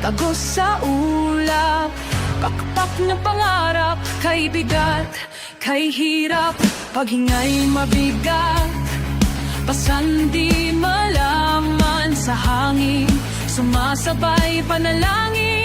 Agos sa ulap Pakpak na pangarap Kay bigat, kay hirap Paghingay mabigat. Pasan di malaman sa hangin Sumasabay panalangin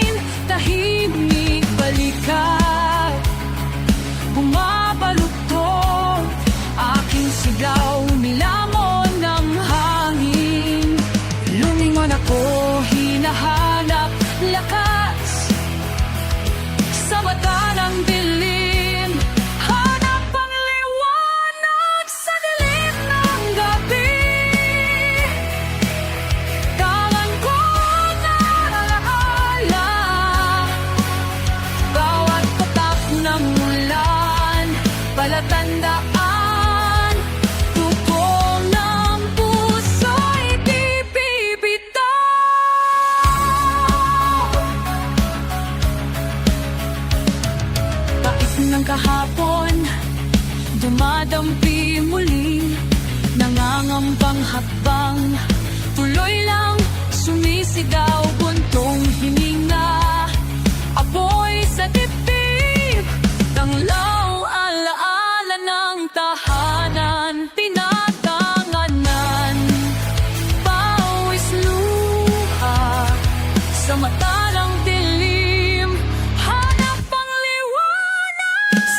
ng kahapon Dumadampi muli. Nangangambang hakbang Tuloy lang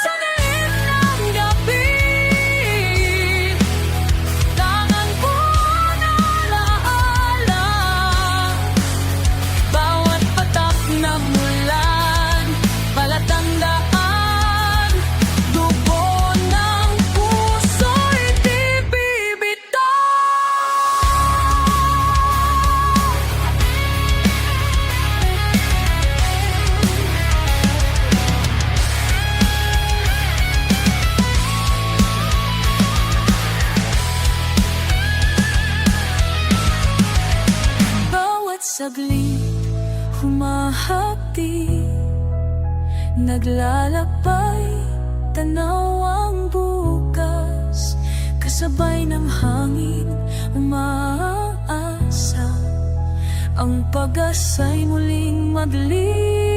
Sa saglit humahati Naglalakbay, tanaw ang bukas Kasabay ng hangin, umaasa. Ang pag-asa'y muling maglim